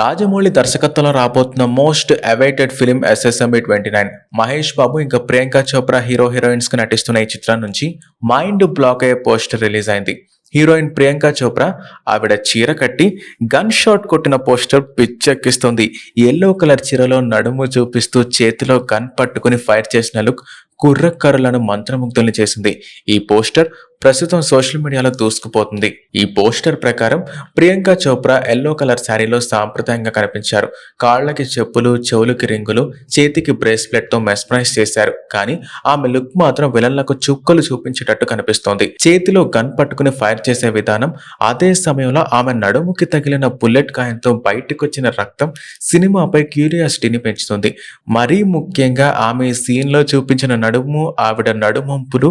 రాజమౌళి దర్శకత్వంలో రాబోతున్న most awaited film SSMB twenty nine Mahesh Babu ఇంకా ప్రియాంక చోప్రా హీరో హీరోయిన్స్గా నటిస్తున్న ఈ చిత్రం నుంచి మైండ్ బ్లాక్ అయ్యే పోస్టర్ రిలీజ్ అయింది. హీరోయిన్ ప్రియాంక చోప్రా ఆవిడ చీర కట్టి గన్ షాట్ కొట్టిన పోస్టర్ పిచ్చెక్కిస్తుంది. ఎల్లో కలర్ చీరలో నడుము చూపిస్తూ చేతిలో గన్ పట్టుకుని ఫైర్ చేసిన లుక్ కుర్రక్కరులను మంత్రముగ్ధుల్ని చేసింది. ఈ పోస్టర్ ప్రస్తుతం సోషల్ మీడియాలో దూసుకుపోతుంది. ఈ పోస్టర్ ప్రకారం ప్రియాంక చోప్రా ఎల్లో కలర్ శారీలో సాంప్రదాయంగా కనిపించారు. కాళ్ళకి చెప్పులు చెవులకి రింగులు చేతికి బ్రేస్లెట్తో మెస్మరైజ్ చేశారు. కానీ ఆమె లుక్ మాత్రం విలన్లకు చుక్కలు చూపించేటట్టు కనిపిస్తోంది. చేతిలో గన్ పట్టుకుని ఫైర్ చేసే విధానం అదే సమయంలో ఆమె నడుముకి తగిలిన బుల్లెట్ గాయంతో బయటకొచ్చిన రక్తం సినిమాపై క్యూరియాసిటీని పెంచుతుంది. మరీ ముఖ్యంగా ఆమె సీన్లో సీన్లో చూపించిన నడుము ఆవిడ నడుమంపులు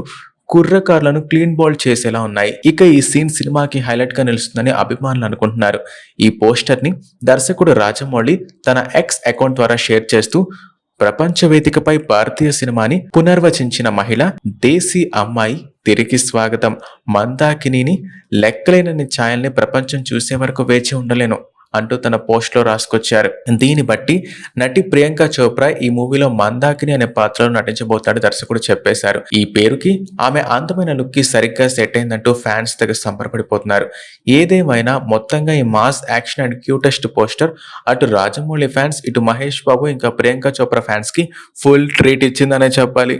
కుర్రకార్లను క్లీన్ బాల్ చేసేలా ఉన్నాయి. ఇక ఈ సీన్ సినిమాకి హైలైట్గా నిలుస్తుందని అభిమానులు అనుకుంటున్నారు. ఈ పోస్టర్ని దర్శకుడు రాజమౌళి తన ఎక్స్ అకౌంట్ ద్వారా షేర్ చేస్తూ ప్రపంచ వేదికపై భారతీయ సినిమాని పునర్వచించిన మహిళ దేశీ అమ్మాయి తిరిగి స్వాగతం. మందాకిని లెక్కలేనని ఛాయల్ని ప్రపంచం చూసే వరకు వేచి ఉండలేను. అంటూ తన పోస్ట్లో రాసుకొచ్చారు. దీన్ని బట్టి నటి ప్రియాంక చోప్రా ఈ మూవీలో మందాకిని అనే పాత్రలో నటించబోతాడు దర్శకుడు చెప్పేశారు. ఈ పేరుకి ఆమె అందమైన లుక్కి సరిగ్గా సెట్ అయిందంటూ ఫ్యాన్స్ దగ్గర సంబరపడిపోతున్నారు. ఏదేమైనా మొత్తంగా ఈ mass action and cutest poster అటు రాజమౌళి ఫ్యాన్స్ ఇటు మహేష్ బాబు ఇంకా ప్రియాంక చోప్రా ఫ్యాన్స్కి ఫుల్ ట్రీట్ ఇచ్చిందనే చెప్పాలి.